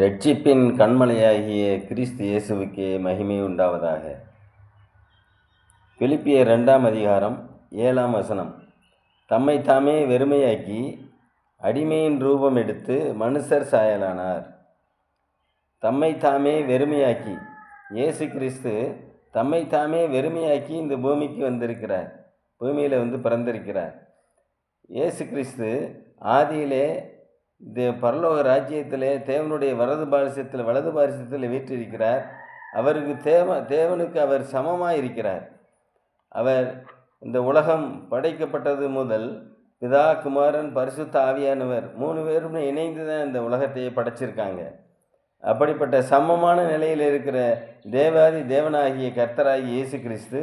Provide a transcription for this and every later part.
ரட்சிப்பின் கண்மலையாகிய கிறிஸ்து இயேசுவுக்கு மகிமை உண்டாவதாக. பிலிப்பிய ரெண்டாம் அதிகாரம் ஏழாம் வசனம். தம்மை தாமே வெறுமையாக்கி அடிமையின் ரூபம் எடுத்து மனுஷர் சாயலானார். தம்மை தாமே வெறுமையாக்கி இயேசு கிறிஸ்து தம்மை தாமே வெறுமையாக்கி இந்த பூமிக்கு வந்திருக்கிறார். பூமியில் வந்து பிறந்திருக்கிறார். இயேசு கிறிஸ்து ஆதியிலே தே பரலோக ராஜ்யத்திலே தேவனுடைய வலது பாரிசத்தில் வலது பாரிசத்தில் வீற்றிருக்கிறார். அவருக்கு தேவ தேவனுக்கு அவர் சமமாக இருக்கிறார் அவர் இந்த உலகம் படைக்கப்பட்டது முதல் பிதா குமாரன் பரிசுத்த ஆவியானவர் மூணு பேரும் இணைந்து தான் இந்த உலகத்தையே படைச்சிருக்காங்க. அப்படிப்பட்ட சமமான நிலையில் இருக்கிற தேவாதி தேவனாகிய கர்த்தராகிய இயேசு கிறிஸ்து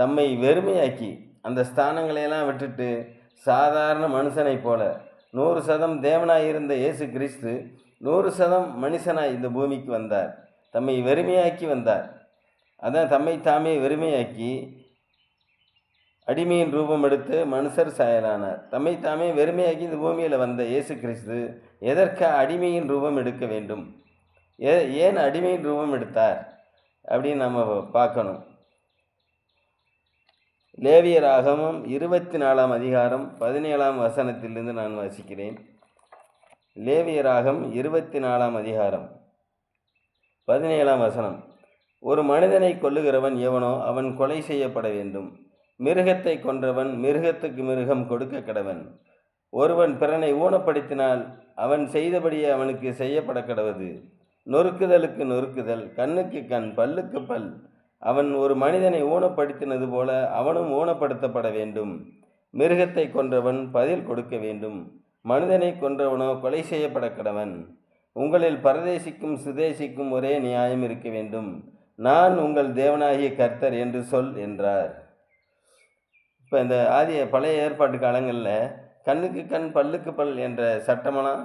தம்மை வெறுமையாக்கி அந்த ஸ்தானங்களையெல்லாம் விட்டுட்டு சாதாரண மனுஷனைப் போல நூறு சதம் தேவனாய் இருந்த இயேசு கிறிஸ்து நூறு சதம் மனுஷனாய் இந்த பூமிக்கு வந்தார். தம்மை வெறுமையாக்கி வந்தார். அதான் தம்மை தாமே வெறுமையாக்கி அடிமையின் ரூபம் எடுத்து மனுஷர் சாயலானார். தம்மை தாமே வெறுமையாக்கி இந்த பூமியில் வந்த இயேசு கிறிஸ்து எதற்கு அடிமையின் ரூபம் எடுக்க வேண்டும்? ஏ ஏன் அடிமையின் ரூபம் எடுத்தார்? அப்படின்னு நம்ம பார்க்கணும். லேவியராகமும் இருபத்தி நாலாம் அதிகாரம் பதினேழாம் வசனத்திலிருந்து நான் வாசிக்கிறேன். லேவியராகம் இருபத்தி நாலாம் அதிகாரம் பதினேழாம் வசனம். ஒரு மனிதனை கொல்லுகிறவன் எவனோ அவன் கொலை செய்யப்பட வேண்டும். மிருகத்தை கொன்றவன் மிருகத்துக்கு மிருகம் கொடுக்க கடவன். ஒருவன் பிறனை ஊனப்படுத்தினால் அவன் செய்தபடியே அவனுக்கு செய்யப்பட கடவது. நொறுக்குதலுக்கு நொறுக்குதல் கண்ணுக்கு கண் பல்லுக்கு பல். அவன் ஒரு மனிதனை ஊனப்படுத்தினது போல அவனும் ஊனப்படுத்தப்பட வேண்டும். மிருகத்தை கொன்றவன் பதில் கொடுக்க வேண்டும். மனிதனை கொன்றவனோ கொலை செய்யப்பட கடவன். உங்களில் பரதேசிக்கும் சுதேசிக்கும் ஒரே நியாயம் இருக்க வேண்டும். நான் உங்கள் தேவனாகிய கர்த்தர் என்று சொல் என்றார். இப்போ இந்த ஆதிய பழைய ஏற்பாட்டு காலங்களில் கண்ணுக்கு கண் பல்லுக்கு பல் என்ற சட்டமெல்லாம்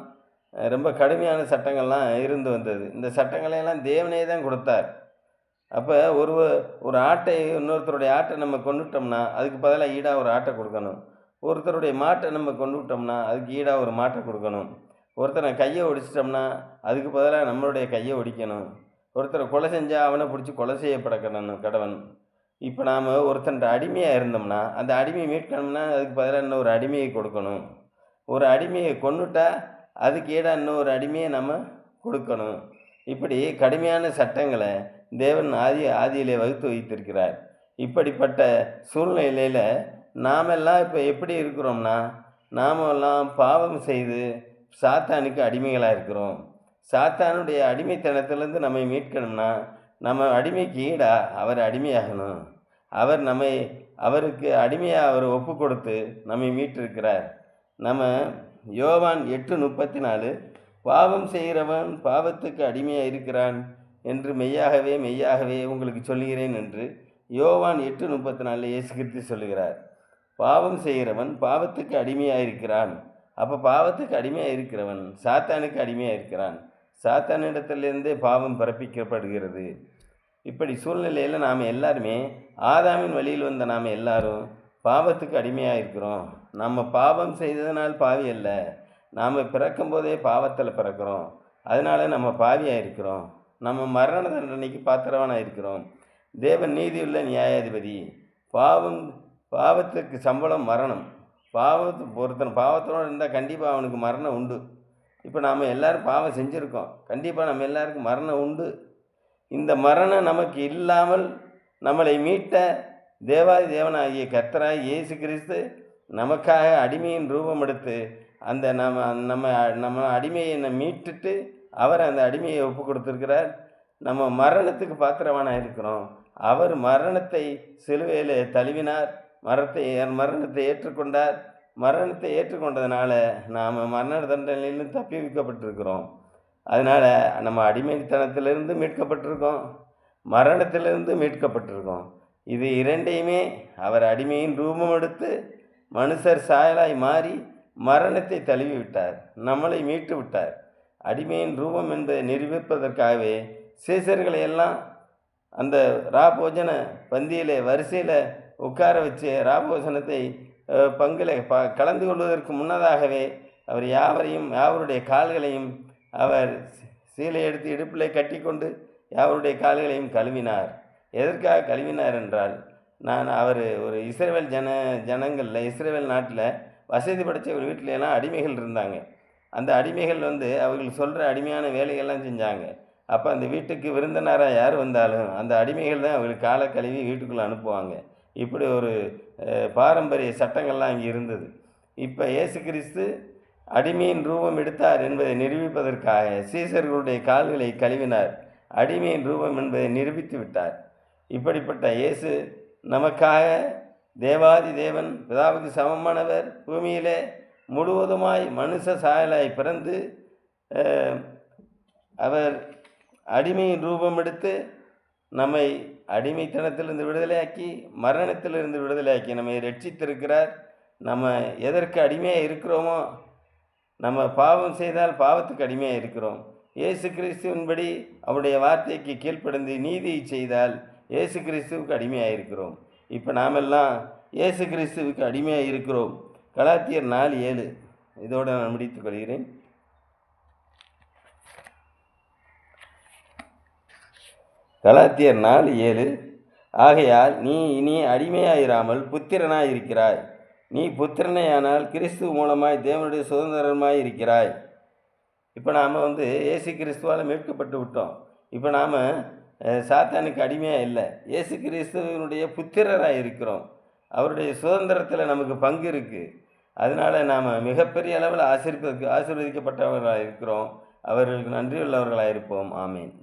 ரொம்ப கடுமையான சட்டங்கள்லாம் இருந்து வந்தது. இந்த சட்டங்களையெல்லாம் தேவனே தான் கொடுத்தார். அப்போ ஒரு ஒரு ஆட்டை இன்னொருத்தருடைய ஆட்டை நம்ம கொண்டுட்டோம்னா அதுக்கு பதிலாக ஈடாக ஒரு ஆட்டை கொடுக்கணும். ஒருத்தருடைய மாட்டை நம்ம கொண்டு விட்டோம்னா அதுக்கு ஈடாக ஒரு மாட்டை கொடுக்கணும். ஒருத்தனை கையை ஒடிச்சிட்டோம்னா அதுக்கு பதிலாக நம்மளுடைய கையை ஒடிக்கணும். ஒருத்தரை கொலை செஞ்சால் அவனை பிடிச்சி கொலை செய்யப்பட கடணும் கடவன் இப்போ நாம் ஒருத்தன்ட்ட அடிமையாக இருந்தோம்னா அந்த அடிமையை மீட்கணும்னா அதுக்கு பதிலாக இன்னும் ஒரு அடிமையை கொடுக்கணும். ஒரு அடிமையை கொண்டுட்டா அதுக்கு ஈடாக இன்னொரு அடிமையை நம்ம கொடுக்கணும். இப்படி கடுமையான சட்டங்களை தேவன் ஆதி ஆதியிலே வகுத்து வைத்திருக்கிறார். இப்படிப்பட்ட சூழ்நிலையில் நாமெல்லாம் இப்போ எப்படி இருக்கிறோம்னா நாமெல்லாம் பாவம் செய்து சாத்தானுக்கு அடிமைகளாக இருக்கிறோம். சாத்தானுடைய அடிமைத்தனத்திலேருந்து நம்மை மீட்கணும்னா நம்ம அடிமைக்கு ஈடா அவர் அடிமையாகணும். அவர் நம்மை அவருக்கு அடிமையாக அவர் ஒப்பு கொடுத்து நம்மை மீட்டிருக்கிறார். நம்ம யோவான் எட்டு முப்பத்தி நாலு பாவம் செய்கிறவன் பாவத்துக்கு அடிமையாக இருக்கிறான் என்று மெய்யாகவே மெய்யாகவே உங்களுக்கு சொல்லுகிறேன் என்று யோவான் எட்டு முப்பத்தி நாலில் இயேசு கிறிஸ்து சொல்லுகிறார். பாவம் செய்கிறவன் பாவத்துக்கு அடிமையாக இருக்கிறான் அப்போ பாவத்துக்கு அடிமையாக இருக்கிறவன் சாத்தானுக்கு அடிமையாக இருக்கிறான் சாத்தானிடத்திலிருந்தே பாவம் பிறப்பிக்கப்படுகிறது. இப்படி சூழ்நிலையில் நாம் எல்லாருமே ஆதாமின் வழியில் வந்த நாம் எல்லாரும் பாவத்துக்கு அடிமையாக இருக்கிறோம் நம்ம பாவம் செய்ததனால் பாவி அல்ல. நாம் பிறக்கும்போதே பாவத்தில் பிறக்கிறோம். அதனால் நம்ம பாவியாக இருக்கிறோம் நம்ம மரண தண்டனைக்கு பாத்திரவனாக இருக்கிறோம். தேவன் நீதியுள்ள நியாயாதிபதி. பாவம் பாவத்துக்கு சம்பளம் மரணம். பாவத்து ஒருத்தன் பாவத்தோடு இருந்தால் கண்டிப்பாக அவனுக்கு மரணம் உண்டு. இப்போ நாம் எல்லோரும் பாவம் செஞ்சுருக்கோம். கண்டிப்பாக நம்ம எல்லாருக்கும் மரணம் உண்டு. இந்த மரணம் நமக்கு இல்லாமல் நம்மளை மீட்ட தேவாதி தேவனாகிய கர்த்தராய் இயேசு கிறிஸ்து நமக்காக அடிமையின் ரூபம் எடுத்து அந்த நம்ம நம்ம நம்ம அடிமையை மீட்டுட்டு அவர் அந்த அடிமையை ஒப்பு கொடுத்துருக்கிறார். நம்ம மரணத்துக்கு பாத்திரவானாக இருக்கிறோம். அவர் மரணத்தை சிலுவையில் தழுவினார். மரத்தை மரணத்தை ஏற்றுக்கொண்டார். மரணத்தை ஏற்றுக்கொண்டதுனால நாம் மரண தண்டனையிலிருந்து தப்பி வைக்கப்பட்டிருக்கிறோம். அதனால் நம்ம அடிமைத்தனத்திலிருந்து மீட்கப்பட்டிருக்கோம். மரணத்திலிருந்து மீட்கப்பட்டிருக்கோம். இது இரண்டையுமே அவர் அடிமையின் ரூபம் எடுத்து மனுஷர் சாயலாய் மாறி மரணத்தை தழுவி விட்டார். நம்மளை மீட்டு விட்டார். அடிமையின் ரூபம் என்பதை நிரூபிப்பதற்காகவே சீசர்களை எல்லாம் அந்த ராபோஜன பந்தியில் வரிசையில் உட்கார வச்சு ராபோஜனத்தை பங்கில் ப கலந்து கொள்வதற்கு முன்னதாகவே அவர் யாவரையும் யாவருடைய கால்களையும் அவர் சீலை எடுத்து இடுப்பில் கட்டிக்கொண்டு யாவருடைய கால்களையும் கழுவினார். எதற்காக கழுவினார் என்றால் நான் அவர் ஒரு இஸ்ரேல் ஜன ஜனங்களில் இஸ்ரேல் நாட்டில் வசதி படைத்த ஒரு வீட்டில அடிமைகள் இருந்தாங்க. அந்த அடிமைகள் வந்து அவர்கள் சொல்கிற அடிமையான வேலைகள்லாம் செஞ்சாங்க. அப்போ அந்த வீட்டுக்கு விருந்தினராக யார் வந்தாலும் அந்த அடிமைகள் தான் அவங்களுக்கு காலை கழுவி வீட்டுக்குள்ளே அனுப்புவாங்க. இப்படி ஒரு பாரம்பரிய சட்டங்கள்லாம் இங்கே இருந்தது. இப்போ இயேசு கிறிஸ்து அடிமையின் ரூபம் எடுத்தார் என்பதை நிரூபிப்பதற்காக சீசர்களுடைய கால்களை கழுவினார். அடிமையின் ரூபம் என்பதை நிரூபித்து விட்டார். இப்படிப்பட்ட இயேசு நமக்காக தேவாதி தேவன் பிதாவுக்கு சமமானவர் பூமியிலே முழுவதுமாய் மனுஷ சாயலாய் பிறந்து அவர் அடிமையின் ரூபம் எடுத்து நம்மை அடிமைத்தனத்திலிருந்து விடுதலையாக்கி மரணத்திலிருந்து விடுதலையாக்கி நம்மை ரட்சித்திருக்கிறார். நம்ம எதற்கு அடிமையாக இருக்கிறோமோ நம்ம பாவம் செய்தால் பாவத்துக்கு அடிமையாக இருக்கிறோம். இயேசு கிறிஸ்துவின்படி அவருடைய வார்த்தைக்கு கீழ்ப்படிந்து நீதியை செய்தால் இயேசு கிறிஸ்துவுக்கு அடிமையாக இருக்கிறோம். இப்போ நாமெல்லாம் இயேசு கிறிஸ்துவுக்கு அடிமையாக இருக்கிறோம். கலாத்தியர் நாலு ஏழு. இதோடு நான் முடித்துக் கொள்கிறேன். கலாத்தியர் நாலு ஏழு. ஆகையால் நீ இனி அடிமையாயிராமல் புத்திரனாய் இருக்கிறாய் நீ புத்திரனையானால் கிறிஸ்து மூலமாய் தேவனுடைய சுதந்திரமாய் இருக்கிறாய் இப்போ நாம் வந்து இயேசு கிறிஸ்துவால் மீட்கப்பட்டு விட்டோம். இப்போ நாம் சாத்தானுக்கு அடிமையாக இல்லை. இயேசு கிறிஸ்துவனுடைய புத்திரராக இருக்கிறோம் அவருடைய சுதந்திரத்தில் நமக்கு பங்கு இருக்குது அதனால் நாம் மிகப்பெரிய அளவில் ஆசீர்வதிக்க ஆசீர்வதிக்கப்பட்டவர்களாக இருக்கிறோம் அவர்களுக்கு நன்றியுள்ளவர்களாக இருப்போம் ஆமீன்.